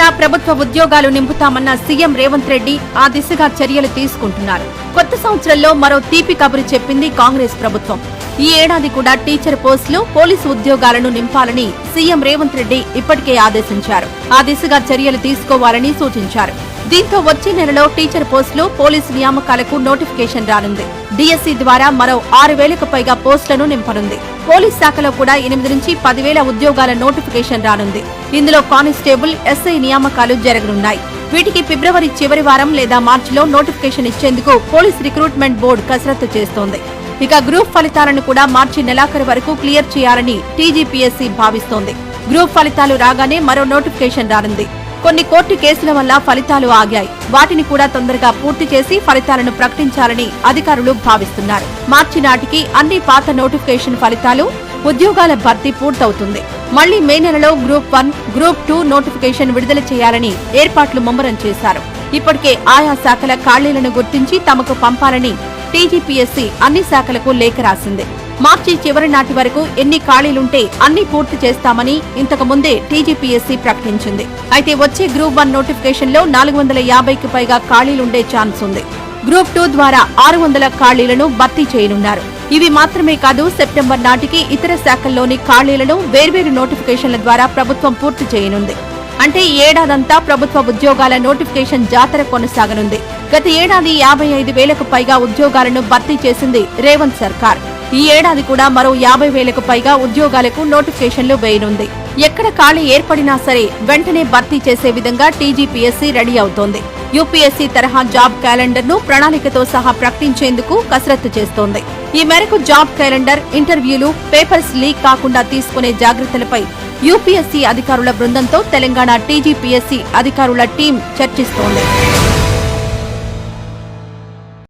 Quota ప్రభుత్వ ఉద్యోగాలు నింపుతామన్న CM Revanth Reddy ఆ దిశగా చర్యలు తీసుకుంటున్నారు. కొత్త సంవత్సరంలో మరో తీపి కబురు చెప్పింది కాంగ్రెస్ ప్రభుత్వం. ఈ ఏడాది కూడా టీచర్ పోస్టులు పోలీసు ఉద్యోగాలను నింపాలని సీఎం రేవంత్ రెడ్డి ఇప్పటికే ఆదేశించారు. ఆ దిశగా చర్యలు తీసుకోవాలని సూచించారు. దీంతో వచ్చే నెలలో టీచర్ పోస్టులు పోలీసు నియామకాలకు నోటిఫికేషన్ రానుంది. డిఎస్సి ద్వారా మరో ఆరు వేలకు పైగా పోస్టులను నింపనుంది. పోలీస్ శాఖలో కూడా ఎనిమిది నుంచి పదివేల ఉద్యోగాల నోటిఫికేషన్ రానుంది. ఇందులో కానిస్టేబుల్ ఎస్ఐ నియామకాలు జరగనున్నాయి. వీటికి ఫిబ్రవరి చివరి వారం లేదా మార్చిలో నోటిఫికేషన్ ఇచ్చేందుకు పోలీస్ రిక్రూట్మెంట్ బోర్డు కసరత్తు చేస్తోంది. ఇక గ్రూప్ ఫలితాలను కూడా మార్చి నెలాఖరు వరకు క్లియర్ చేయాలని టీజీపీఎస్సీ భావిస్తోంది. గ్రూప్ ఫలితాలు రాగానే మరో నోటిఫికేషన్ రానుంది. కొన్ని కోర్టు కేసుల వల్ల ఫలితాలు ఆగాయి. వాటిని కూడా తొందరగా పూర్తి చేసి ఫలితాలను ప్రకటించాలని అధికారులు భావిస్తున్నారు. మార్చి నాటికి అన్ని పాత నోటిఫికేషన్ ఫలితాలు ఉద్యోగాల భర్తీ పూర్తవుతుంది. మళ్ళీ మే నెలలో group one group two notification విడుదల చేయాలని ఏర్పాట్లు ముమ్మరం చేశారు. ఇప్పటికే ఆయా శాఖల ఖాళీలను గుర్తించి తమకు పంపాలని టీజీపీఎస్సీ అన్ని శాఖలకు లేఖ రాసింది. మార్చి చివరి నాటి వరకు ఎన్ని ఖాళీలుంటే అన్ని పూర్తి చేస్తామని ఇంతకు ముందే టీజీపీఎస్సీ ప్రకటించింది. అయితే వచ్చే గ్రూప్ వన్ నోటిఫికేషన్లో నాలుగు వందల యాభైకి పైగా ఖాళీలుండే ఛాన్స్ ఉంది. గ్రూప్ టూ ద్వారా ఆరు వందల ఖాళీలను భర్తీ చేయనున్నారు. ఇవి మాత్రమే కాదు సెప్టెంబర్ నాటికి ఇతర శాఖల్లోని ఖాళీలను వేర్వేరు నోటిఫికేషన్ల ద్వారా ప్రభుత్వం పూర్తి చేయనుంది. అంటే ఏడాదంతా ప్రభుత్వ ఉద్యోగాల నోటిఫికేషన్ జాతర కొనసాగనుంది. గత ఏడాది యాభై ఐదు వేలకు పైగా ఉద్యోగాలను భర్తీ చేసింది రేవంత్ సర్కార్. ఈ ఏడాది కూడా మరో యాభై వేలకు పైగా ఉద్యోగాలకు నోటిఫికేషన్లు వేయనుంది. ఎక్కడ ఖాళీ ఏర్పడినా సరే వెంటనే భర్తీ చేసే విధంగా టీజీపీఎస్సీ రెడీ అవుతోంది. యూపీఎస్సీ తరహా జాబ్ క్యాలెండర్ను ప్రణాళికతో సహా ప్రకటించేందుకు కసరత్తు చేస్తోంది. ఈ మేరకు job calendar interviews papers leak కాకుండా తీసుకునే జాగ్రత్తలపై యూపీఎస్సీ అధికారుల బృందంతో తెలంగాణ టీజీపీఎస్సీ అధికారుల టీం చర్చిస్తోంది.